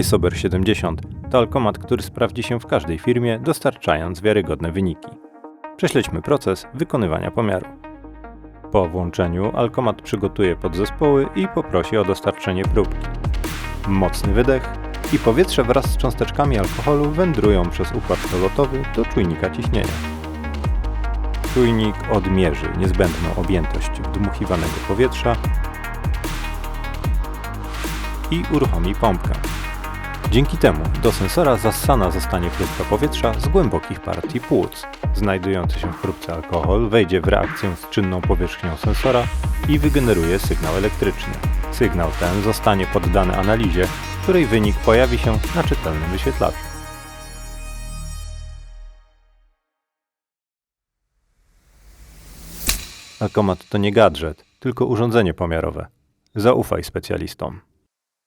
iSober 70 to alkomat, który sprawdzi się w każdej firmie, dostarczając wiarygodne wyniki. Prześledźmy proces wykonywania pomiaru. Po włączeniu alkomat przygotuje podzespoły i poprosi o dostarczenie próbki. Mocny wydech i powietrze wraz z cząsteczkami alkoholu wędrują przez układ przelotowy do czujnika ciśnienia. Czujnik odmierzy niezbędną objętość wdmuchiwanego powietrza i uruchomi pompkę. Dzięki temu do sensora zassana zostanie próbka powietrza z głębokich partii płuc. Znajdujący się w próbce alkohol wejdzie w reakcję z czynną powierzchnią sensora i wygeneruje sygnał elektryczny. Sygnał ten zostanie poddany analizie, której wynik pojawi się na czytelnym wyświetlaczu. Alkomat to nie gadżet, tylko urządzenie pomiarowe. Zaufaj specjalistom.